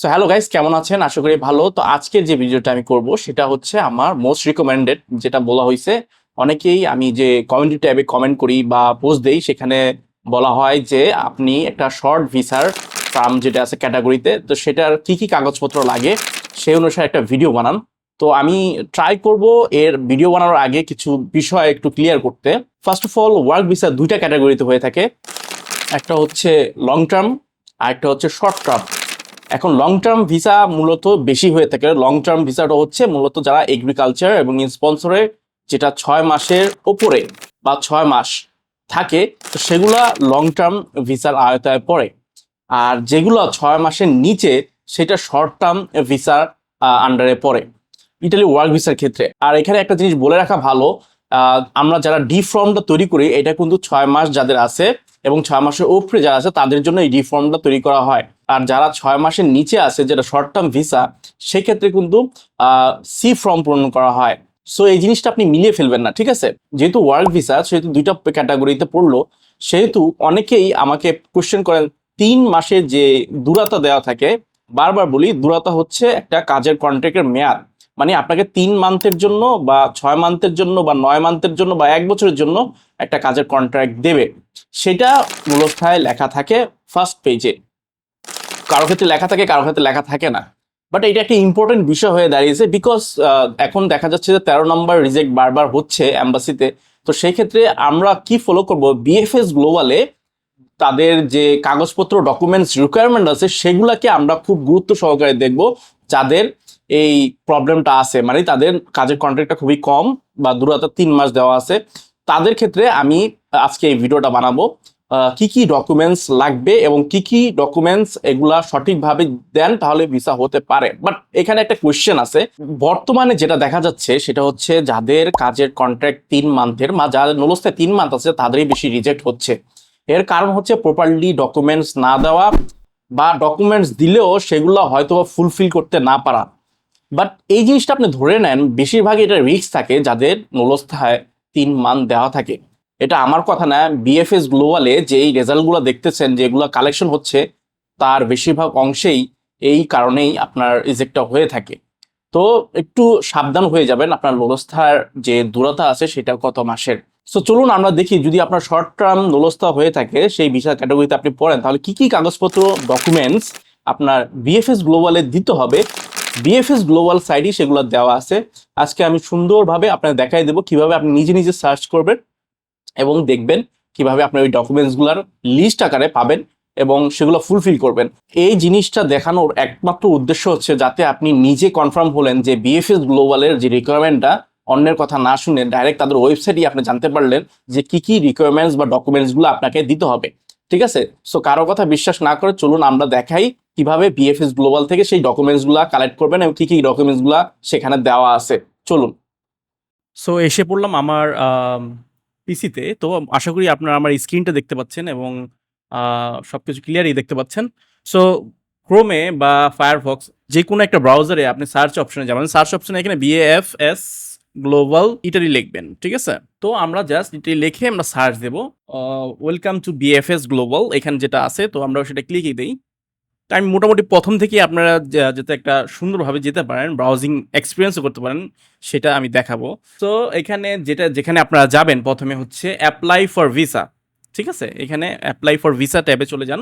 So hello guys কেমন আছেন? আশা করি ভালো। তো আজকের যে ভিডিওটা আমি করব, সেটা হচ্ছে আমার মোস্ট রিকমেন্ডেড যেটা বলা হয়েছে অনেকেই আমি যে কমেন্টি ট্যাবে কমেন্ট করি বা পোস্ট দেই, সেখানে বলা হয় যে আপনি একটা শর্ট ভিসার ফার্ম যেটা আছে ক্যাটাগরিতে তো সেটার কি কি কাগজপত্র লাগে, সেই অনুসারে একটা ভিডিও বানান। তো আমি ট্রাই করব এর ভিডিও বানানোর আগে কিছু বিষয় একটু ক্লিয়ার করতে। First of all work visa দুইটা ক্যাটাগরিতে হয়ে থাকে। একটা হচ্ছে লং টার্ম আর একটা হচ্ছে শর্ট টার্ম এখন লং টার্ম ভিসা মূলত বেশি হয়ে থাকে। লং টার্ম ভিসাটা হচ্ছে মূলত যারা এগ্রিকালচার এবং স্পন্সরে যেটা ছয় মাসের ওপরে বা ছয় মাস থাকে, তো সেগুলা লং টার্ম ভিসার আয়তায় পড়ে। আর যেগুলো ছয় মাসের নিচে, সেটা শর্ট টার্ম ভিসার আন্ডারে পড়ে। ইটালি ওয়ার্ক ভিসার ক্ষেত্রে। আর এখানে একটা জিনিস বলে রাখা ভালো আমরা যারা ডি ফর্মটা তৈরি করি, এটা কিন্তু ছয় মাস যাদের আছে এবং ছয় মাসের উপরে যারা আছে, তাদের জন্য এই ডি ফর্মটা তৈরি করা হয়। আর যারা ছয় মাসের নিচে আছে, যেটা শর্ট টার্ম ভিসা সেক্ষেত্রে কিন্তু সি ফর্ম পূরণ করা হয়। সো এই জিনিসটা আপনি মিলিয়ে ফেলবেন না, ঠিক আছে? যেহেতু ওয়ার্ক ভিসা সেহেতু দুইটা ক্যাটাগরিতে পড়ল, সেহেতু অনেকেই আমাকে কোশ্চেন করেন, তিন মাসের যে দূরতা দেওয়া থাকে, বারবার বলি দূরতা হচ্ছে একটা কাজের কন্ট্রাক্টের মেয়াদ। মানে আপনাকে তিন মান্থের জন্য বা ছয় মান্থের জন্য বা নয় মান্থের জন্য বা এক বছরের জন্য একটা কাজের কন্ট্রাক্ট দেবে। সেটা মূলস্থায় লেখা থাকে ফার্স্ট পেজে কারও ক্ষেত্রে লেখা থাকে, কারও ক্ষেত্রে লেখা থাকে না। বাট এটা একটা ইম্পর্টেন্ট বিষয় হয়ে দাঁড়িয়েছে বিকজ এখন দেখা যাচ্ছে যে তেরো নম্বর রিজেক্ট বারবার হচ্ছে অ্যাম্বাসিতে তো সেই ক্ষেত্রে আমরা কি ফলো করব? বিএফএস গ্লোবালে তাদের যে কাগজপত্র ডকুমেন্টস রিকোয়ারমেন্ট আছে, সেগুলাকে আমরা খুব গুরুত্ব সহকারে দেখব। যাদের এই প্রবলেমটা আছে মানে তাদের কাজের কন্ট্রাক্টটা খুবই কম বা দূরতা তিন মাস দেওয়া আছে, তাদের ক্ষেত্রে আমি আজকে এই ভিডিওটা বানাবো। কি কি ডকুমেন্টস লাগবে এবং কি কি ডকুমেন্টস এগুলা সঠিকভাবে দেন তাহলে ভিসা হতে পারে। বাট এখানে একটা কোয়েশ্চেন আছে। বর্তমানে যেটা দেখা যাচ্ছে সেটা হচ্ছে যাদের কাজের কন্ট্রাক্ট তিন মান্থের বা যাদের নলস্থায় তিন মান্থ আছে তাদেরই বেশি রিজেক্ট হচ্ছে। এর কারণ হচ্ছে প্রপারলি ডকুমেন্টস না দেওয়া বা ডকুমেন্টস দিলেও সেগুলো হয়তো ফুলফিল করতে না পারা। বাট এই জিনিসটা আপনি ধরে নেন, বেশিরভাগই এটা রিস্ক থাকে যাদের নলস্থায় তিন মান দেওয়া থাকে। এটা আমার কথা না বিএফএস গ্লোবালে যেই রেজাল্টগুলো দেখতেছেন যেগুলো কালেকশন হচ্ছে, তার বেশিরভাগ অংশেই এই কারণেই আপনার রিজেক্টটা হয়ে থাকে। তো একটু সাবধান হয়ে যাবেন, আপনার নলস্থার যে দূরতা আছে সেটা কত মাসের। সো চলুন আমরা দেখি যদি আপনার শর্ট টার্ম নলস্থা হয়ে থাকে, সেই ভিসা ক্যাটাগরিতে আপনি পড়েন, তাহলে কি কি কাগজপত্র ডকুমেন্টস আপনার বিএফএস গ্লোবালে দিতে হবে? বিএফএস গ্লোবাল সাইডই সেগুলো দেওয়া আছে। আজকে আমি সুন্দরভাবে আপনাকে দেখাই দেবো কীভাবে আপনি নিজে নিজে সার্চ করবেন এবং দেখবেন কীভাবে আপনি ওই ডকুমেন্টসগুলোর লিস্ট আকারে পাবেন এবং সেগুলো ফুলফিল করবেন। এই জিনিসটা দেখানোর একমাত্র উদ্দেশ্য হচ্ছে যাতে আপনি নিজে কনফার্ম হলেন যে বিএফএস গ্লোবালের যে রিকোয়ারমেন্টটা অন্যের কথা না শুনে ডাইরেক্ট তাদের ওয়েবসাইটই আপনি জানতে পারলেন যে কি কি রিকোয়ারমেন্টস বা ডকুমেন্টসগুলো আপনাকে দিতে হবে। ঠিক আছে? সো কারও কথা বিশ্বাস না করে চলুন আমরা দেখাই কীভাবে বিএফএস গ্লোবাল থেকে সেই ডকুমেন্টসগুলো কালেক্ট করবেন এবং কি কি ডকুমেন্টসগুলো সেখানে দেওয়া আছে। চলুন। সো এসে পড়লাম আমার পিসিতে তো আশা করি আপনারা আমার স্ক্রিনটা দেখতে পাচ্ছেন এবং সব কিছু ক্লিয়ারই দেখতে পাচ্ছেন। সো ক্রোমে বা ফায়ারফক্স যে কোনো একটা ব্রাউজারে আপনি সার্চ অপশনে যাবেন। সার্চ অপশনে এখানে বিএফ এস গ্লোবাল ইটালি লিখবেন, ঠিক আছে? তো আমরা জাস্ট ইটালি লিখে আমরা সার্চ দেবো ওয়েলকাম টু বিএফএস গ্লোবাল এখানে যেটা আছে, তো আমরা সেটা ক্লিকই দিই। আমি মোটামুটি প্রথম থেকেই আপনারা যাতে একটা সুন্দরভাবে যেতে পারেন ব্রাউজিং এক্সপিরিয়েন্সও করতে পারেন, সেটা আমি দেখাবো। তো এখানে যেটা, যেখানে আপনারা যাবেন প্রথমে হচ্ছে অ্যাপ্লাই ফর ভিসা ঠিক আছে? এখানে অ্যাপ্লাই ফর ভিসা ট্যাবে চলে যান।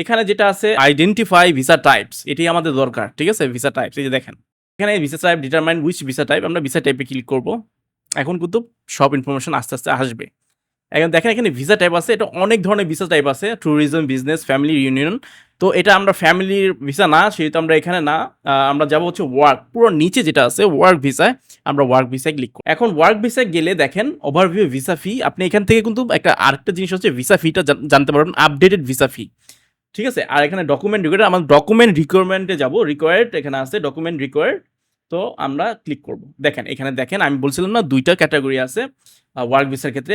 এখানে যেটা আছে আইডেন্টিফাই ভিসা টাইপস এটি আমাদের দরকার, ঠিক আছে? ভিসা টাইপস এই যে দেখেন। এখানে visa type determine which visa type আমরা ভিসা টাইপে ক্লিক করব। এখন কিন্তু সব ইনফরমেশন আস্তে আস্তে আসবে। এখন দেখেন এখানে ভিসা টাইপ আছে, এটা অনেক ধরনের ভিসা টাইপ আছে ট্যুরিজম বিজনেস ফ্যামিলি ইউনিয়ন তো এটা আমরা ফ্যামিলির ভিসা না, সেহেতু আমরা এখানে না। আমরা যাব হচ্ছে ওয়ার্ক পুরো নিচে যেটা আছে ওয়ার্ক ভিসায় আমরা ওয়ার্ক ভিসায় ক্লিক করি এখন ওয়ার্ক ভিসায় গেলে দেখেন ওভারভিউ ভিসা ফি আপনি এখান থেকে কিন্তু একটা আরেকটা জিনিস হচ্ছে ভিসা ফিটা জানতে পারবেন আপডেটেড ভিসা ফি ঠিক আছে? আর এখানে ডকুমেন্ট রিকোয়ার্ড আমার ডকুমেন্ট রিকোয়ারমেন্টে যাব রিকোয়ার্ড এখানে আছে ডকুমেন্ট রিকোয়ার্ড তো আমরা ক্লিক করব। দেখেন, এখানে দেখেন, আমি বলছিলাম না দুইটা ক্যাটাগরি আছে ওয়ার্ক ভিসার ক্ষেত্রে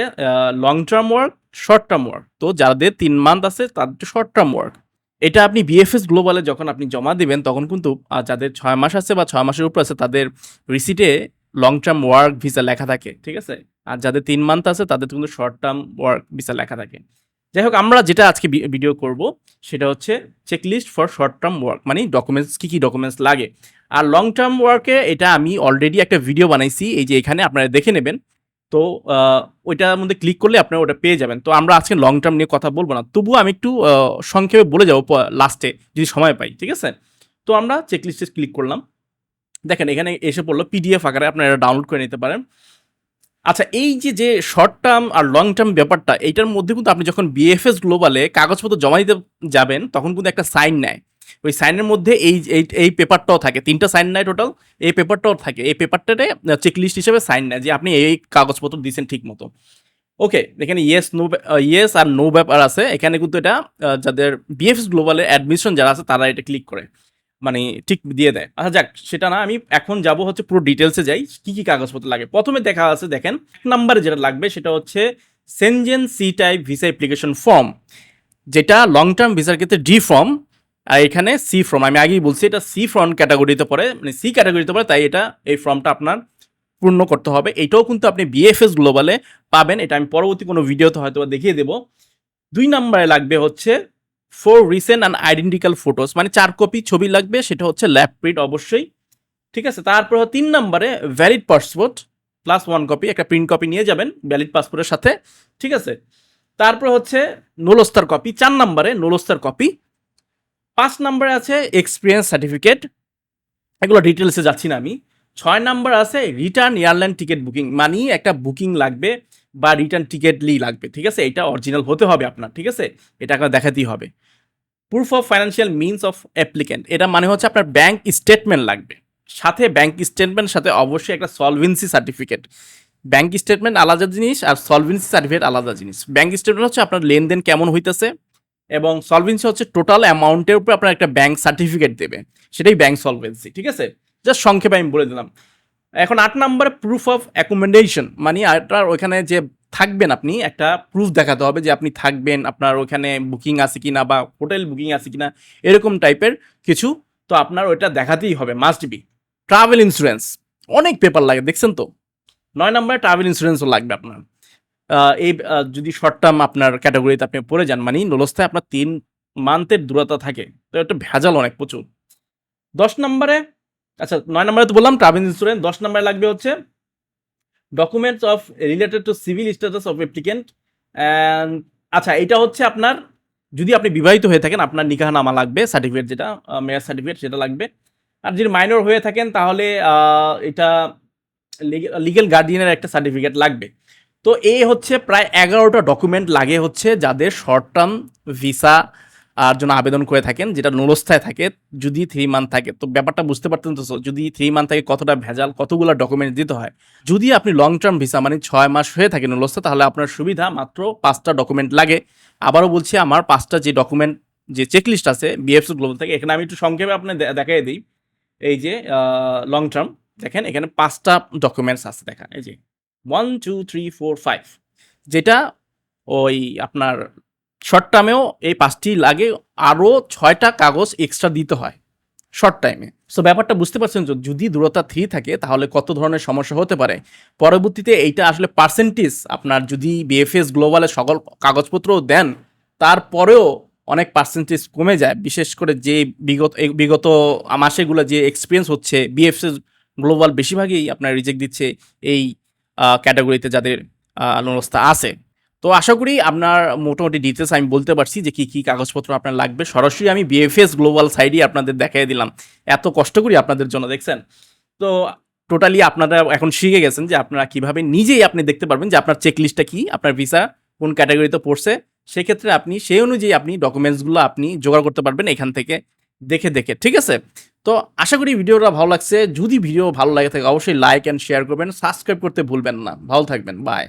long term work short term work তো যাদের তিন মান্থ আছে, তাদের শর্ট টার্ম ওয়ার্ক এটা আপনি বিএফএস গ্লোবালে যখন আপনি জমা দিবেন, তখন কিন্তু যাদের ছয় মাস আছে বা ছয় মাসের উপর আছে, তাদের রিসিটে লং টার্ম ওয়ার্ক ভিসা লেখা থাকে, ঠিক আছে? আর যাদের তিন মান্থ আছে, তাদের কিন্তু শর্ট টার্ম ওয়ার্ক ভিসা লেখা থাকে। যাই হোক আমরা যেটা আজকে ভিডিও করব সেটা হচ্ছে checklist for short term work মানে ডকুমেন্টস কী কী ডকুমেন্টস লাগে। আর লং টার্ম ওয়ার্কে এটা আমি অলরেডি একটা ভিডিও বানাইছি, এই যে এখানে আপনারা দেখে নেবেন। তো ওইটার মধ্যে ক্লিক করলে আপনারা ওটা পেয়ে যাবেন। তো আমরা আজকে লং টার্ম নিয়ে কথা বলব না। তবুও আমি একটু সংক্ষেপে বলে যাব লাস্টে যদি সময় পাই, ঠিক আছে? তো আমরা চেকলিস্টে ক্লিক করলাম। দেখেন, এখানে এসে পড়ল পিডিএফ আকারে, আপনারা এটা ডাউনলোড করে নিতে পারেন। আচ্ছা এই যে যে শর্ট টার্ম আর লং টার্ম ব্যাপারটা, এইটার মধ্যে কিন্তু আপনি যখন বিএফএস গ্লোবালে কাগজপত্র জমা দিতে যাবেন, তখন কিন্তু একটা সাইন নেয়। ওই সাইনের মধ্যে এই, এই- পেপারটাও থাকে, তিনটা সাইন নেয় টোটাল এই পেপারটাও থাকে, এই পেপারটাতে চেকলিস্ট হিসেবে সাইন নেয় যে, আপনি এই কাগজপত্র দিয়েছেন ঠিক মতো ওকে এখানে ইয়েস নো ইয়েস আর নো ব্যাপার আছে, এখানে কিন্তু এটা যাদের বিএফএস গ্লোবালে অ্যাডমিশন যারা আছে, তারা এটা ক্লিক করে। মানে ঠিক দিয়ে দেয়। আচ্ছা যাক, সেটা না, আমি এখন যাব হচ্ছে পুরো ডিটেলসে যাই, কি কি কাগজপত্র লাগে। প্রথমে দেখা আছে, দেখেন, এক নম্বরে যেটা লাগবে, সেটা হচ্ছে Schengen C type visa application form যেটা লং টার্ম ভিসার ক্ষেত্রে ডি ফর্ম আর এখানে সি ফর্ম আমি আগেই বলছি, এটা সি ফর্ম ক্যাটাগরিতে পড়ে মানে সি ক্যাটাগরিতে পড়ে, তাই এটা, এই ফর্মটা আপনার পূর্ণ করতে হবে। এটাও কিন্তু আপনি বিএফএস গ্লোবালে পাবেন, এটা আমি পরবর্তী কোনো ভিডিওতে হয়তো দেখিয়ে দেবো। দুই নম্বরে লাগবে হচ্ছে four recent and identical photos মানে চার কপি ছবি লাগবে, সেটা হচ্ছে ল্যাব প্রিন্ট অবশ্যই। ঠিক আছে? তারপর তিন নম্বরে valid passport plus one copy একটা প্রিন্ট কপি নিয়ে যাবেন ভ্যালিড পাসপোর্টের সাথে। ঠিক আছে? তারপর হচ্ছে নোলস্তার কপি চার নম্বরে নোলস্তার কপি পাঁচ নম্বরে আছে এক্সপিরিয়েন্স সার্টিফিকেট এগুলো ডিটেলসে যাচ্ছি না আমি। ছয় নাম্বার আছে রিটার্ন এয়ারলাইন টিকিট বুকিং মানে একটা বুকিং লাগবে। বা রিটার্ন টিকিটলি লাগবে, ঠিক আছে? এটা অরিজিনাল হতে হবে আপনার, ঠিক আছে? এটা আপনার দেখাতেই হবে। Proof of financial means of applicant এটা মানে হচ্ছে আপনার ব্যাংক স্টেটমেন্ট লাগবে। সাথে ব্যাংক স্টেটমেন্ট সাথে অবশ্যই একটা সলভেন্সি সার্টিফিকেট ব্যাংক স্টেটমেন্ট আলাদা জিনিস আর সলভেন্সি সার্টিফিকেট আলাদা জিনিস। ব্যাংক স্টেটমেন্ট হচ্ছে আপনার লেনদেন কেমন হইতেছে এবং সলভেন্সি হচ্ছে টোটাল অ্যামাউন্টের উপর আপনার একটা ব্যাংক সার্টিফিকেট দেবে। সেটাই ব্যাংক সলভেন্সি ঠিক আছে? জাস্ট সংক্ষেপে আমি বলে দিলাম। এখন আট নম্বরে প্রুফ অফ অ্যাকোমোডেশন মানে আপনার ওইখানে যে থাকবেন আপনি, একটা প্রুফ দেখাতে হবে যে আপনি থাকবেন, আপনার ওখানে বুকিং আছে কি না বা হোটেল বুকিং আছে কি না এরকম টাইপের কিছু, তো আপনার ওইটা দেখাতেই হবে মাস্ট বি ট্রাভেল ইন্স্যুরেন্স অনেক পেপার লাগে, দেখছেন তো? নয় নম্বরে ট্রাভেল ইন্স্যুরেন্সও লাগবে আপনার। এই যদি শর্ট টার্ম আপনার ক্যাটাগরিতে আপনি পড়ে যান মানে নলস্থায় আপনার তিন মান্থের দূরতা থাকে, তো এটা ভেজাল অনেক প্রচুর। দশ নম্বরে আচ্ছা নয় নম্বরে তো বললাম ট্রাভেল ইন্স্যুরেন্স দশ নম্বরে লাগবে হচ্ছে documents of related to civil status of applicant আচ্ছা এটা হচ্ছে আপনার, যদি আপনি বিবাহিত হয়ে থাকেন, আপনার নিকাহনামা লাগবে সার্টিফিকেট যেটা মেয়ার সার্টিফিকেট সেটা লাগবে। আর যদি মাইনর হয়ে থাকেন, তাহলে এটা লিগেল গার্ডিয়ানের একটা সার্টিফিকেট লাগবে। তো এই হচ্ছে প্রায় এগারোটা ডকুমেন্ট লাগে হচ্ছে যাদের শর্ট টার্ম ভিসা আর জন্য আবেদন করে থাকেন, যেটা নুরস্থায় থাকে, যদি থ্রি মান্থ থাকে। তো ব্যাপারটা বুঝতে পারতেন তো যদি থ্রি মান্থ থাকে কতটা ভেজাল, কতগুলো ডকুমেন্ট দিতে হয়? যদি আপনি লং টার্ম ভিসা মানে ছয় মাস হয়ে থাকে নুরস্থা তাহলে আপনার সুবিধা মাত্র পাঁচটা ডকুমেন্ট লাগে। আবারও বলছি, আমার পাঁচটা যে ডকুমেন্ট যে চেকলিস্ট আছে বিএফসি গ্লোবাল থেকে, এখানে আমি একটু সংক্ষেপে আপনার দেখাই দিই। এই যে লং টার্ম দেখেন, এখানে পাঁচটা ডকুমেন্টস আছে দেখা এই যে one two three four five যেটা ওই আপনার শর্ট টার্মেও এই পাঁচটি লাগে আরও ছয়টা কাগজ এক্সট্রা দিতে হয় শর্ট টাইমে সো ব্যাপারটা বুঝতে পারছেন যদি দূরতা থ্রি থাকে, তাহলে কত ধরনের সমস্যা হতে পারে? পরবর্তীতে এইটা আসলে পার্সেন্টেজ আপনার যদি বিএফএস গ্লোবালে সকল কাগজপত্র দেন, তারপরেও অনেক পার্সেন্টেজ কমে যায়। বিশেষ করে যে বিগত বিগত মাসেগুলো যে এক্সপিরিয়েন্স হচ্ছে বিএফএস গ্লোবাল বেশিরভাগই আপনার রিজেক্ট দিচ্ছে এই ক্যাটাগরিতে যাদের অবস্থা আছে। তো আশা করি আপনার মোটামুটি ডিটেলস আমি বলতে পারছি যে কী কী কাগজপত্র আপনার লাগবে। সরাসরি আমি বিএফএস গ্লোবাল সাইডই আপনাদের দেখাই দিলাম। এত কষ্ট করি আপনাদের জন্য, দেখছেন? তো টোটালি আপনারা এখন শিখে গেছেন যে আপনারা কীভাবে নিজেই আপনি দেখতে পারবেন যে আপনার চেকলিস্টটা কি, আপনার ভিসা কোন ক্যাটাগরিতে পড়ছে। সেক্ষেত্রে আপনি সেই অনুযায়ী আপনি ডকুমেন্টসগুলো আপনি জোগাড় করতে পারবেন এখান থেকে দেখে দেখে, ঠিক আছে? তো আশা করি ভিডিওটা ভালো লাগছে। যদি ভিডিও ভালো লাগে থাকে অবশ্যই লাইক অ্যান্ড শেয়ার করবেন। সাবস্ক্রাইব করতে ভুলবেন না। ভালো থাকবেন। বাই